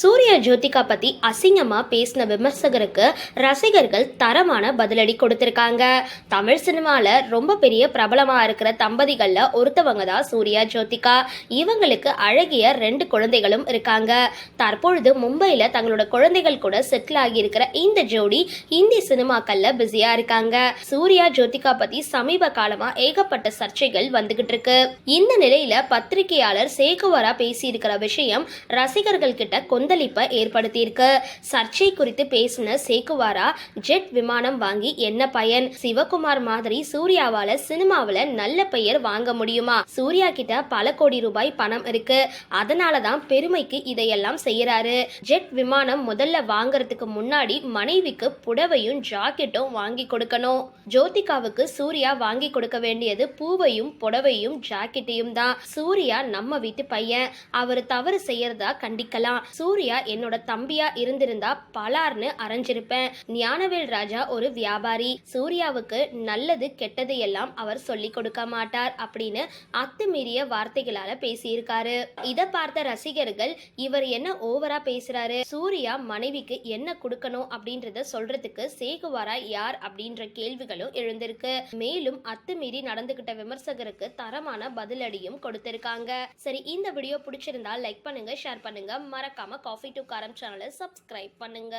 சூர்யா ஜோதிகா பத்தி அசிங்கமா பேசின விமர்சகருக்கு ரசிகர்கள் தரமான பதிலடி கொடுத்திருக்காங்க. தமிழ் சினிமால ரொம்ப பெரிய பிரபலமா இருக்கிற தம்பதிகள்ல ஒருத்தவங்க தான் சூர்யா ஜோதிகா. இவங்களுக்கு அழகிய ரெண்டு குழந்தைகளும் இருக்காங்க. தற்பொழுது மும்பையில தங்களோட குழந்தைகள் கூட செட்டில் ஆகி இருக்கிற இந்த ஜோடி இந்தி சினிமாக்கள்ல பிஸியா இருக்காங்க. சூர்யா ஜோதிகா பத்தி சமீப காலமா ஏகப்பட்ட சர்ச்சைகள் வந்துகிட்டு இருக்கு. இந்த நிலையில பத்திரிகையாளர் சேகுவரா பேசி இருக்கிற விஷயம் ரசிகர்கள் கிட்ட கொந்தளிப்பை ஏற்படுத்தியிருக்கு. சர்ச்சை குறித்து பேசின சேகுவாரா ஜெட் விமானம் வாங்கி என்ன பயன்? சிவகுமார் மாதிரி சூர்யாவால சினிமாவுல நல்ல பெயர் வாங்க முடியுமா? சூர்யா கிட்ட பல கோடி ரூபாய் பணம் இருக்கு. அதனாலதான் பெருமைக்கு இதையெல்லாம் செய்யறாரு. ஜெட் விமானம் முதல்ல வாங்குறதுக்கு முன்னாடி மனைவிக்கு புடவையும் ஜாக்கெட்டும் வாங்கி கொடுக்கணும். ஜோதிகாவுக்கு சூர்யா வாங்கி கொடுக்க வேண்டியது பூவையும் புடவையும் ஜாக்கெட்டையும் தான். சூர்யா நம்ம வீட்டு பையன். அவர் தவறு செய்யறதா கண்டிக்கலாம். சூர்யா சூர்யா என்னோட தம்பியா இருந்திருந்தா பலார்னு அரைஞ்சிருப்பேன். ஞானவேல் ராஜா ஒரு வியாபாரி. சூர்யாவுக்கு நல்லது கெட்டது எல்லாம் அவர் சொல்லி கொடுக்க மாட்டார் அப்படின்னு அத்துமீறிய வார்த்தைகளால பேசியிருக்காரு. இதை பார்த்த ரசிகர்கள் இவர் என்ன ஓவரா பேசுறாரு? சூர்யா மனைவிக்கு என்ன கொடுக்கணும்? அப்படின்றத சொல்றதுக்கு சேகுவாரா யார்? அப்படின்ற கேள்விகளும் எழுந்திருக்கு. மேலும் அத்துமீறி நடந்துகிட்ட விமர்சகருக்கு தரமான பதிலடியும் கொடுத்திருக்காங்க. சரி இந்த வீடியோ பிடிச்சிருந்தா லைக் பண்ணுங்க ஷேர் பண்ணுங்க. மறக்காம காஃபி டு கரம் சேனலை சப்ஸ்கிரைப் பண்ணுங்க.